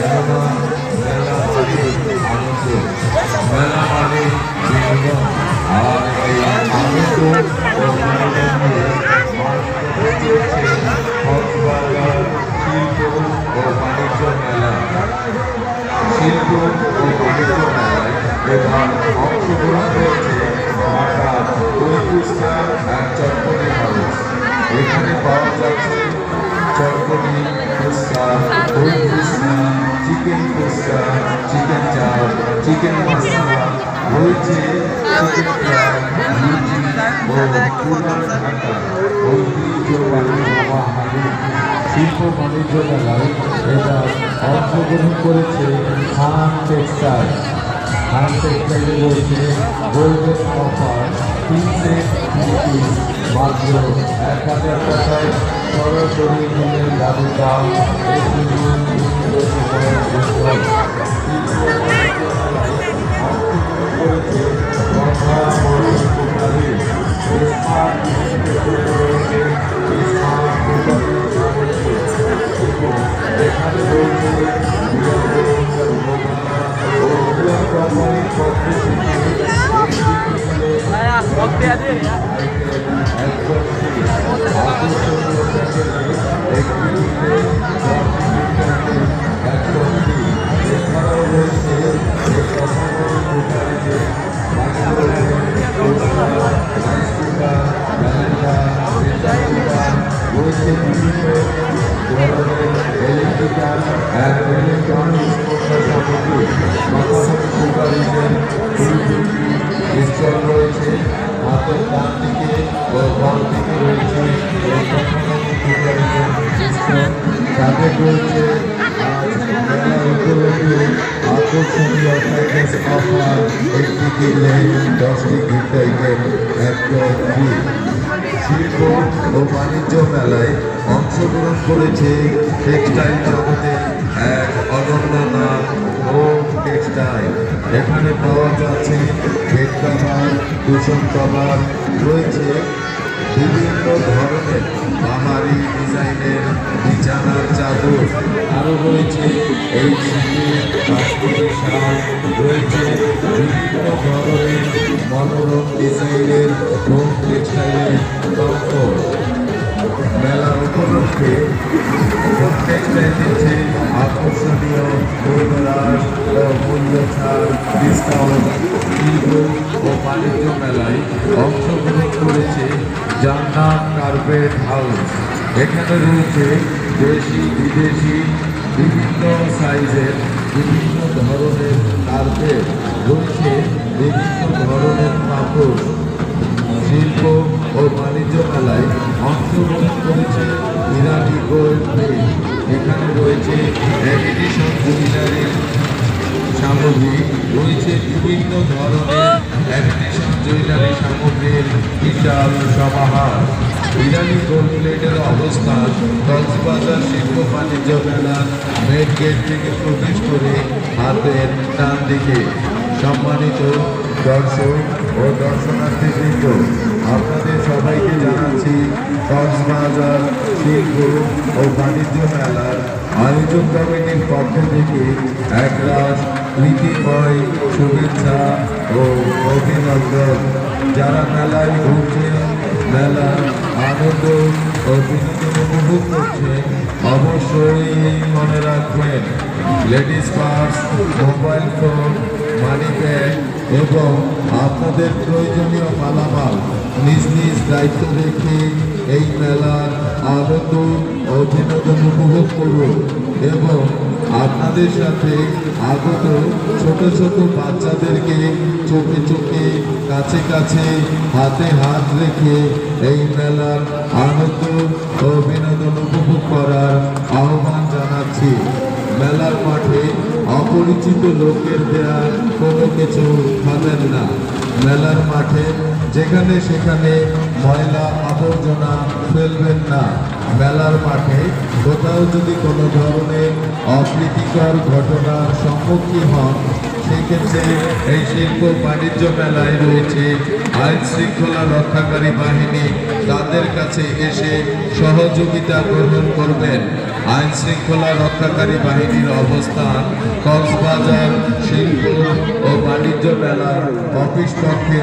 কেননা মেলা মানে আনন্দ মেলা মানে বিনোদন আর এই এখানে পাওয়া যাচ্ছে শিল্প বাণিজ্য মেলায় এটা অংশগ্রহণ করেছে খান টেক্সটাইল মাত্র এক হাজার টাকায় সরাসরি নিলে যাবে দাম রয়েছে হাতের ডান দিকে তাদের রয়েছে আকর্ষণীয় প্যাকেজ অফার একটি কিনলে শিল্প ও বাণিজ্য মেলায় অংশগ্রহণ করেছে টেক্সটাইল জগতে এক অনন্য নাম হোম টেক্সটাইল এখানে পাওয়া যাচ্ছে কুশন কাভার রয়েছে বিভিন্ন ধরনের বাহারি ডিজাইনের বিছানার চাদর আরও রয়েছে। এই রয়েছে। বিভিন্ন ধরনের মনোরম ডিজাইনের হোম টেক্সটাইলের উপলক্ষে হোম দিচ্ছে আকর্ষণীয় পূর্ণরাস ও মূল্য ছাড় ডিসকাউন্ট শিল্প ও বাণিজ্য মেলায় অংশগ্রহণ করেছে জান্নাত কার্পেট হাউস এখানে রয়েছে দেশি বিদেশি বিভিন্ন সাইজের বিভিন্ন ধরনের কার্পেট রয়েছে বিভিন্ন ধরনের কাপড় শিল্প ও বাণিজ্য মেলায় অংশগ্রহণ এডিশন সামগ্রী রয়েছে বিভিন্ন ধরনের অ্যামিনেশন জুয়েলারি সামগ্রীর বিশাল সমাহার। ইরানি গোল্ড প্লেটের অবস্থান কক্সবাজার শিল্প বাণিজ্য মেলা মেন গেট থেকে প্রবেশ করে হাতের ডান দিকে। সম্মানিত দর্শক ও দর্শনার্থীবৃন্দ, আপনাদের সবাইকে জানাচ্ছি কক্সবাজার শিল্প ও বাণিজ্য মেলার আয়োজক কমিটির পক্ষ থেকে একরাশ প্রীতিময় শুভেচ্ছা ও অভিনন্দন। যারা মেলায় ঘুরছেন মেলা আনন্দ ও বিনোদন উপভোগ করছেন অবশ্যই মনে রাখবেন, ladies purse, mobile phone, money bag এবং আপনাদের প্রয়োজনীয় মালামাল নিজ নিজ দায়িত্ব রেখে এই মেলার আনন্দ বিনোদন উপভোগ করুন এবং আপনাদের সাথে আগত ছোট ছোট বাচ্চাদেরকে চোখে চোখে, কাছে কাছে, হাতে হাত রেখে এই মেলার আনন্দ ও বিনোদন উপভোগ করার আহ্বান জানাচ্ছি। মেলার মাঠে অপরিচিত লোকের দেয়া কোনো কিছু খাবেন না। মেলার মাঠে যেখানে সেখানে ময়লা আবর্জনা ফেলবেন না। মেলার মাঠে কোথাও যদি কোনো ধরনের অপ্রীতিকর ঘটনার সম্মুখীন হন, সেক্ষেত্রে এই শিল্প বাণিজ্য মেলায় রয়েছে আইন শৃঙ্খলা রক্ষাকারী বাহিনী। তাদের কাছে এসে সহযোগিতা গ্রহণ করবেন। আইন শৃঙ্খলা রক্ষাকারী বাহিনীর অবস্থান কক্সবাজার শিল্প ও বাণিজ্য মেলার অফিস কক্ষে